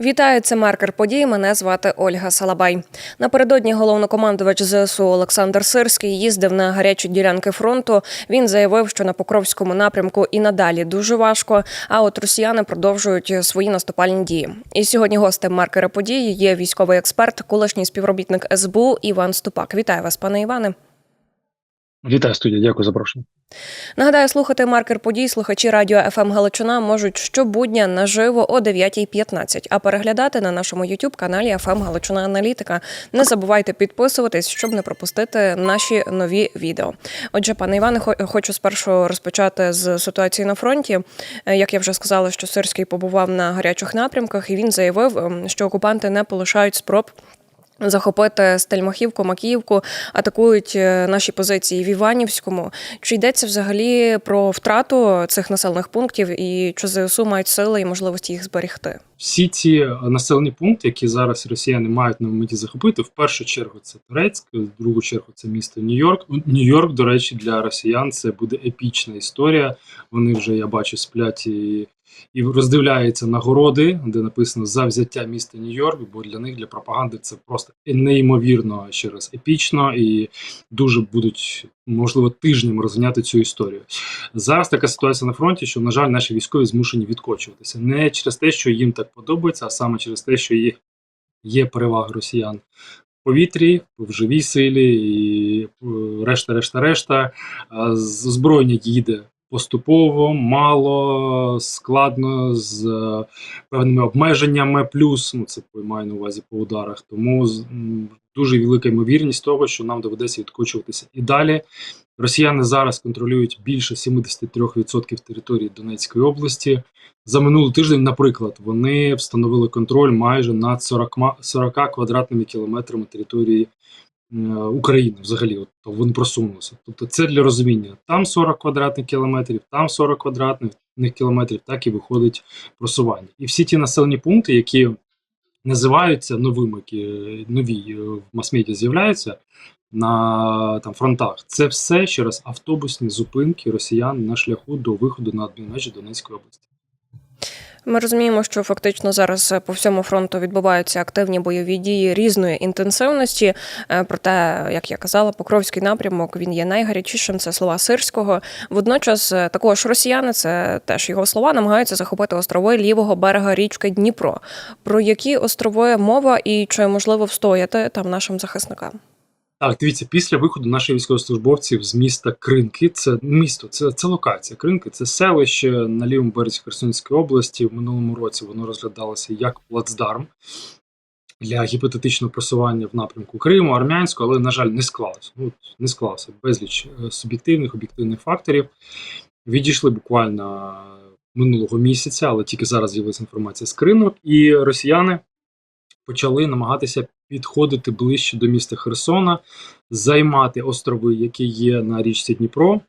Вітаю, це маркер подій. Мене звати Ольга Салабай. Напередодні головнокомандувач ЗСУ Олександр Сирський їздив на гарячі ділянки фронту. Він заявив, що на Покровському напрямку і надалі дуже важко. А от росіяни продовжують свої наступальні дії. І сьогодні гостем маркера події є військовий експерт, колишній співробітник СБУ Іван Ступак. Вітаю вас, пане Іване. Вітаю студія, дякую за запрошення. Нагадаю, слухати маркер подій слухачі радіо ФМ Галичина можуть щобудня наживо о 9.15, а переглядати на нашому youtube каналі ФМ Галичина Аналітика. Не забувайте підписуватись, щоб не пропустити наші нові відео. Отже, пане Іване, хо- хочу спершу розпочати з ситуації на фронті. Е, Як я вже сказала, що Сирський побував на гарячих напрямках, і він заявив, ем, що окупанти не полишають спроб захопити Стельмахівку, Макіївку, атакують е, наші позиції в Іванівському. Чи йдеться взагалі про втрату цих населених пунктів і чи ЗСУ мають сили і можливості їх зберегти? Всі ці е, населені пункти, які зараз росіяни мають на меті захопити, в першу чергу це Турецьк, в другу чергу це місто Нью-Йорк. Нью-Йорк, до речі, для росіян це буде епічна історія. Вони вже я бачу сплять і, і роздивляються нагороди, де написано за взяття міста Нью-Йорк, бо для них для пропаганди це просто неймовірно ще раз епічно і дуже будуть можливо тижнями розганяти цю історію. Зараз така ситуація на фронті, що на жаль, наші військові змушені відкочуватися не через те, що їм так подобається, а саме через те, що є, є перевага росіян повітрі, в живій силі і е, решта, решта, решта. А Озброєння їде поступово, мало, складно, з е, певними обмеженнями, плюс ну це маю на увазі по ударах. Тому з- дуже велика ймовірність того, що нам доведеться відкочуватися і далі. Росіяни зараз контролюють більше 73% території Донецької області. За минулий тиждень, наприклад, вони встановили контроль майже над 40, ма- 40 квадратними кілометрами території України. Взагалі, от вони просунулися. Тобто, це для розуміння. Там 40 квадратних кілометрів, там 40 квадратних кілометрів, так і виходить просування. І всі ті населені пункти, які називаються новими, які е, нові е, в мас-медіа з'являються на там фронтах. Це все ще раз автобусні зупинки росіян на шляху до виходу на межі Донецької області. Ми розуміємо, що фактично зараз е, по всьому фронту відбуваються активні бойові дії різної інтенсивності. Е, Проте, як я казала, Покровський напрямок він є найгарячішим. Це слова Сирського. Водночас, е, також росіяни, це теж його слова, намагаються захопити острови лівого берега річки Дніпро. Про які острови мова і чи можливо встояти там нашим захисникам? Так, дивіться, після виходу наших військовослужбовців з міста Кринки, це місто, це, це локація. Кринки це селище на лівому березі Херсонської області. В минулому році воно розглядалося як плацдарм для гіпотетичного просування в напрямку Криму, армянського, але, на жаль, не склалося. Ну, не склалося безліч е, суб'єктивних, об'єктивних факторів. Відійшли буквально минулого місяця, але тільки зараз з'явилася інформація з Криму, і росіяни почали намагатися підходити ближче до міста Херсона, займати острови, які є на річці Дніпро.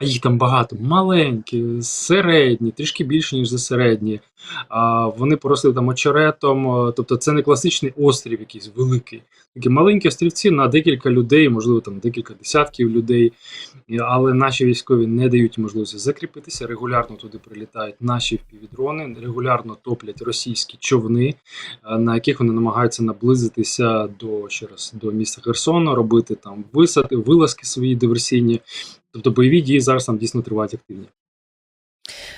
Їх там багато, маленькі, середні, трішки більше, ніж за середні. А, вони поросли там очеретом. е, Тобто це не класичний острів, якийсь великий. Такі маленькі острівці на декілька людей, можливо, там декілька десятків людей. Але наші військові не дають можливості закріпитися. Регулярно туди прилітають наші впівдрони, регулярно топлять російські човни, е, на яких вони намагаються наблизитися до ще раз до міста Херсона, робити там висадки, вилазки свої диверсійні. Тобто бойові дії зараз там дійсно тривають активні.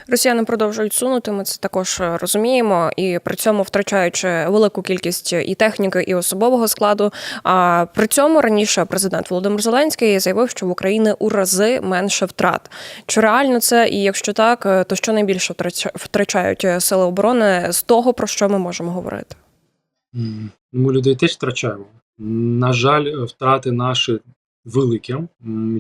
Росіяни продовжують сунути. Ми це також е, розуміємо, і при цьому втрачаючи велику кількість і техніки, і особового складу. А при цьому раніше президент Володимир Зеленський заявив, що в Україні у рази менше втрат. Чи реально це? І якщо так, е, то що найбільше втрач- втрачають е, сили оборони з того, про що ми можемо говорити? Ми людей теж втрачаємо. На жаль, е, втрати наші великі.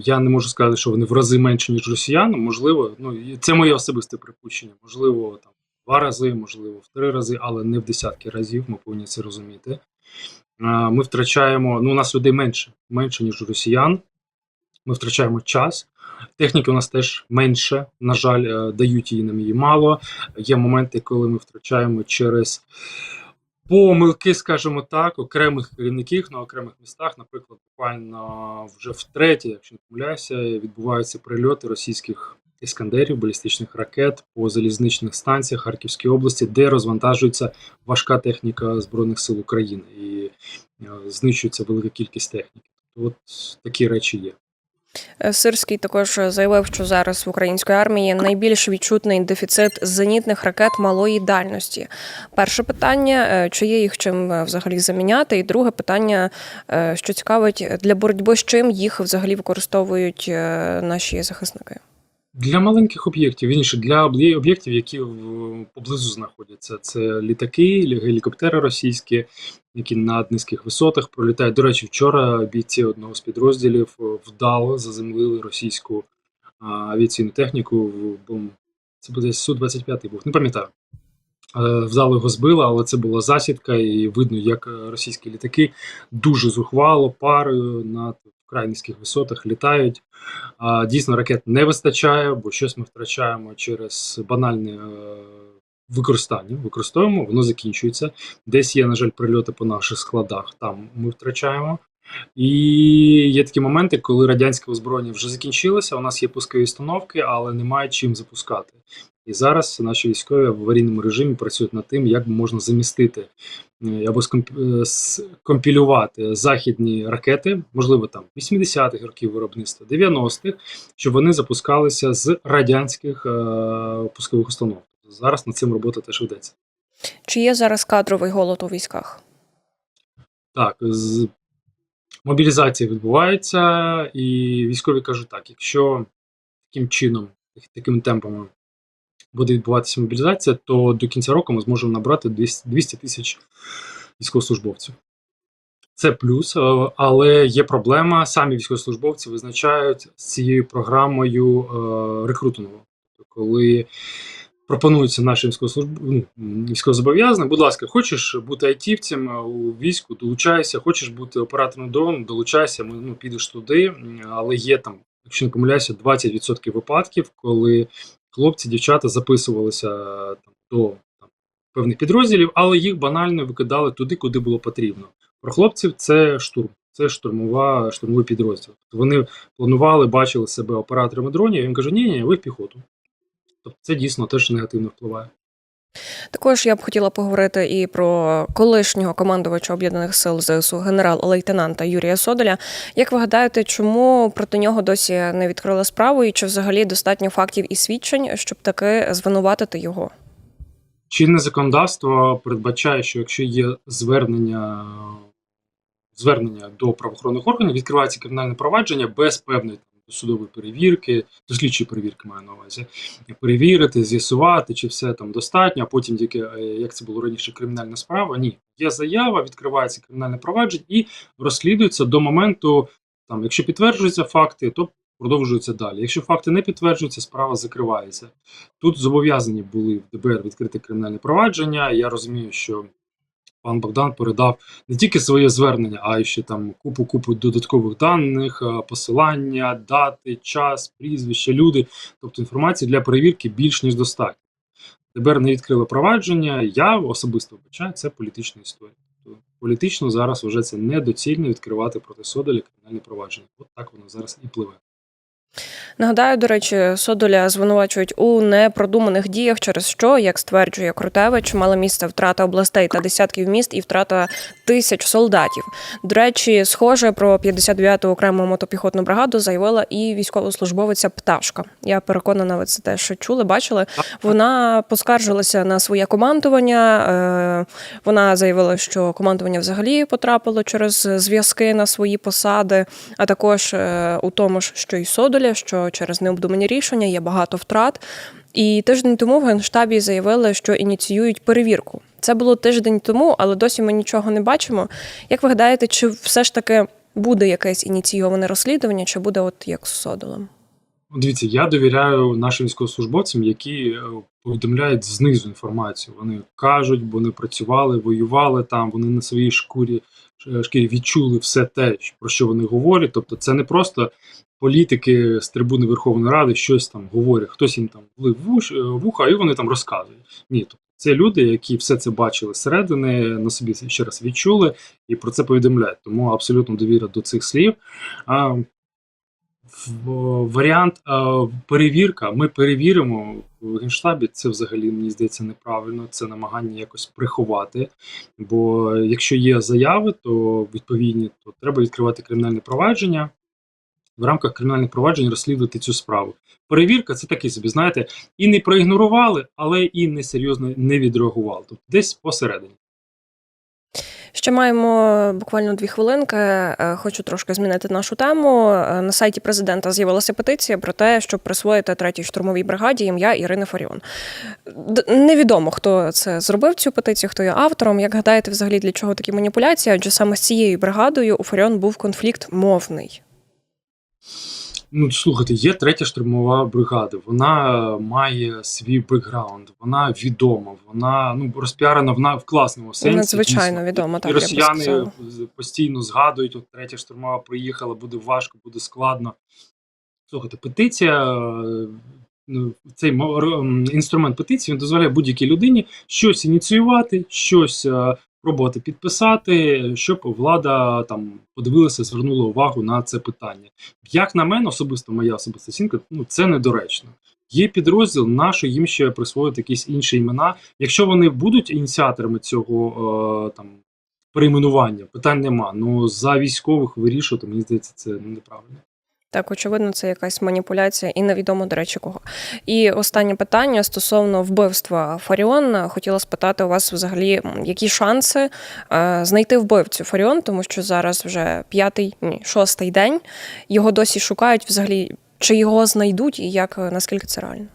Я не можу сказати, що вони в рази менше, ніж росіян. Можливо, ну це моє особисте припущення. Можливо, там два рази, можливо, в три рази, але не в десятки разів. Ми повинні це розуміти. Ми втрачаємо. Ну, у нас людей менше, менше, ніж росіян. Ми втрачаємо час. Техніки у нас теж менше. На жаль, е, дають її нам її мало. Є моменти, коли ми втрачаємо через помилки, скажімо так, окремих керівників на окремих містах. Наприклад, буквально вже втретє, якщо не помиляюся, відбуваються прильоти російських іскандерів, балістичних ракет по залізничних станціях Харківської області, де розвантажується важка техніка Збройних сил України і е, знищується велика кількість техніки. От такі речі є. Е, Сирський також заявив, що зараз в української армії найбільш відчутний дефіцит зенітних ракет малої дальності. Перше питання: е, чи є їх чим е, взагалі заміняти? І друге питання, що цікавить, для боротьби з чим їх взагалі використовують наші захисники? Для маленьких об'єктів, інше для об'єктів, які в- поблизу знаходяться. Це літаки, гелікоптери російські, які над низьких висотах пролітають. До речі, вчора бійці одного з підрозділів е, вдало заземлили російську авіаційну техніку. в бом- Це буде Су-25 був, не пам'ятаю. Е, Вдало його збили, але це була засідка, і видно, як е, російські літаки дуже зухвало парою над вкрай низьких висотах літають. Дійсно, ракет не вистачає, бо щось ми втрачаємо через банальне е, використання. Використовуємо, воно закінчується. Десь є, на жаль, прильоти по наших складах, там ми втрачаємо. І є такі моменти, коли радянське озброєння вже закінчилося. У нас є пускові установки, але немає чим запускати. І зараз наші військові в аварійному режимі працюють над тим, як можна замістити е, або скомп- е, скомпілювати західні ракети, можливо, там 80-х років виробництва, 90-х, щоб вони запускалися з радянських е, пускових установок. Зараз над цим робота теж ведеться. Чи є зараз кадровий голод у військах? Так, з... мобілізація відбувається, і військові кажуть так: якщо таким чином, такими темпами буде відбуватися мобілізація, то до кінця року ми зможемо набрати 200 200 тисяч військовослужбовців. Це плюс, е, але є проблема. Самі військовослужбовці визначають з цією програмою е, рекрутингу. Тобто, коли пропонується нашим ну, військовозобов'язаним, будь ласка, хочеш бути айтівцем е, у війську, долучайся, хочеш бути оператором дрону, долучайся, ну, підеш туди, але є там, якщо не помиляюся, 20% випадків, коли хлопці, дівчата записувалися е, там, до там, певних підрозділів, але їх банально викидали туди, куди було потрібно. Про хлопців це штурм, це штурмова, штурмовий підрозділ. Вони планували, бачили себе операторами дронів, і він каже, ні, ні, ви в піхоту. Тобто це дійсно теж негативно впливає. Також я б хотіла поговорити і про колишнього командувача об'єднаних сил ЗСУ генерал-лейтенанта Юрія Содоля. Як ви гадаєте, чому проти нього досі не відкрили справу, і чи взагалі достатньо фактів і свідчень, щоб таки звинуватити його? Чинне законодавство передбачає, що якщо є звернення, звернення до правоохоронних органів, відкривається кримінальне провадження без певної там, судової перевірки, дослідчої перевірки маю на увазі, перевірити, з'ясувати, чи все там достатньо, а потім тільки, е, як це було раніше, кримінальна справа. Ні, є заява, відкривається кримінальне провадження і розслідується до моменту, там, якщо підтверджуються факти, то продовжується далі. Якщо факти не підтверджуються, справа закривається. Тут зобов'язані були в ДБР відкрити кримінальне провадження. Я розумію, що пан Богдан передав не тільки своє звернення, а й ще там купу купу додаткових даних, е, посилання, дати, час, прізвища, люди. Тобто інформації для перевірки більш ніж достатньо. ДБР не відкрило провадження. Я особисто вбачаю, це політична історія. Тобто політично зараз вже це недоцільно відкривати проти Содоля кримінальне провадження. От так воно зараз і пливе. Нагадаю, до речі, Содоля звинувачують у непродуманих діях, через що, як стверджує Крутевич, мала місце втрата областей та десятків міст і втрата тисяч солдатів. До речі, схоже про 59-ту окрему мотопіхотну бригаду заявила і військовослужбовиця Пташка. Я переконана, ви це теж чули, бачили. Вона поскаржилася на своє командування. е, Вона заявила, що командування взагалі потрапило через зв'язки на свої посади, а також е, у тому ж, що і Содоля, що через необдумані рішення є багато втрат. І тиждень тому в генштабі заявили, що ініціюють перевірку. Це було тиждень тому, але досі ми нічого не бачимо. Як ви гадаєте, чи все ж таки буде якесь ініційоване розслідування, чи буде от як з Содолем? Дивіться, я довіряю нашим військовослужбовцям, які е, повідомляють знизу інформацію. Вони кажуть, вони працювали, воювали там, вони на своїй шкурі е, шкірі відчули все те, про що вони говорять. Тобто, це не просто політики з трибуни Верховної Ради щось там говорять, хтось їм там влив е, вуха, і вони там розказують. Ні, тобто це люди, які все це бачили зсередини, на собі ще раз відчули і про це повідомляють. Тому абсолютно довіра до цих слів. А варіант е, перевірка. Ми перевіримо в генштабі. Це взагалі мені здається неправильно. Це намагання якось приховати. Бо якщо є заяви, то відповідні, то треба відкривати кримінальне провадження. В рамках кримінальних проваджень розслідувати цю справу. Перевірка це такий собі, знаєте, і не проігнорували, але і несерйозно не відреагували. Тобто десь посередині. Ще маємо буквально дві хвилинки. Е, Хочу трошки змінити нашу тему. Е, На сайті президента з'явилася петиція про те, щоб присвоїти третій штурмовій бригаді ім'я Ірини Фаріон. Невідомо, хто це зробив цю петицію, хто є автором. Як гадаєте, взагалі для чого такі маніпуляції? Адже саме з цією бригадою у Фаріон був конфлікт мовний. Ну, слухайте, є третя штурмова бригада. Вона має свій бекграунд, вона відома, вона ну розпіарена вона в класному сенсі. Надзвичайно відома, так І я б росіяни сказала. постійно згадують, от третя штурмова приїхала, буде важко, буде складно. Слухайте, петиція. е, ну, Цей інструмент петиції він дозволяє будь-якій людині щось ініціювати, щось е, пробувати підписати, щоб влада там подивилася, звернула увагу на це питання. Як на мене, особисто моя особиста оцінка, ну це недоречно. Є підрозділ, нащо їм ще присвоїти якісь інші імена. Якщо вони будуть ініціаторами цього е, там перейменування, питань нема. Ну за військових вирішувати, мені здається, це неправильно. Так, очевидно, це якась маніпуляція, і невідомо, до речі, кого. І останнє питання стосовно вбивства Фаріон. Хотіла спитати у вас взагалі, які шанси е, знайти вбивцю Фаріон, тому що зараз вже п'ятий, ні, шостий день. Його досі шукають взагалі. Чи його знайдуть, і як е, наскільки це реально?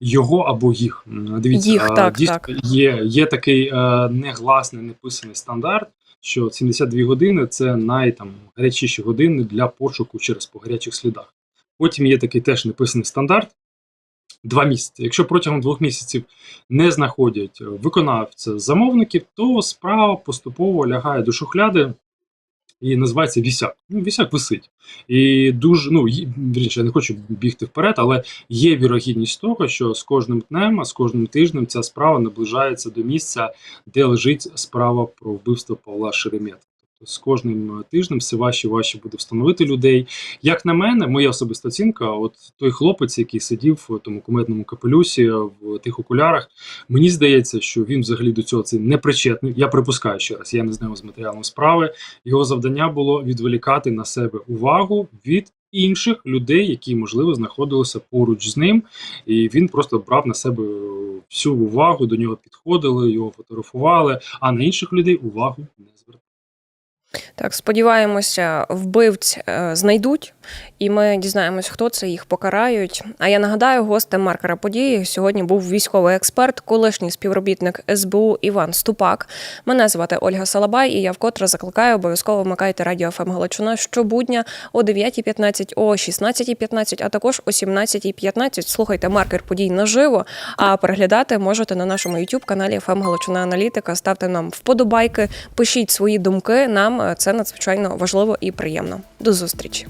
Його або їх. Дивіться, Їх, е, так, дійсно, так. Є, є такий е, негласний неписаний стандарт, що 72 години це найгарячіші години для пошуку через по гарячих слідах. Потім є такий теж написаний стандарт. Два місяці. Якщо протягом двох місяців не знаходять е, виконавця замовників, то справа поступово лягає до шухляди і називається вісяк. Ну, вісяк висить. І дуже, ну, вірніше, я не хочу бігти вперед, але є вірогідність того, що з кожним днем, а з кожним тижнем ця справа наближається до місця, де лежить справа про вбивство Павла Шеремета. З кожним е, тижнем все важче і важче буде встановити людей. Як на мене, моя особиста оцінка, от той хлопець, який сидів у тому куметному капелюсі в тих окулярах, мені здається, що він взагалі до цього це не причетний. Я припускаю ще раз, я не знаю з матеріалом справи. Його завдання було відволікати на себе увагу від інших людей, які можливо знаходилися поруч з ним, і він просто брав на себе всю увагу, до нього підходили, його фотографували, а на інших людей увагу не звертали. Так, сподіваємося, вбивць е, знайдуть, і ми дізнаємось, хто це їх покарають. А я нагадаю, гостем маркера події сьогодні був військовий експерт, колишній співробітник СБУ Іван Ступак. Мене звати Ольга Салабай, і я вкотре закликаю обов'язково вмикайте радіо ФМ Галичина щобудня о 9.15, о 16.15, а також о 17.15. Слухайте маркер подій наживо. А переглядати можете на нашому youtube каналі ФМ Галичина Аналітика. Ставте нам вподобайки, пишіть свої думки. Нам це надзвичайно важливо і приємно. До зустрічі.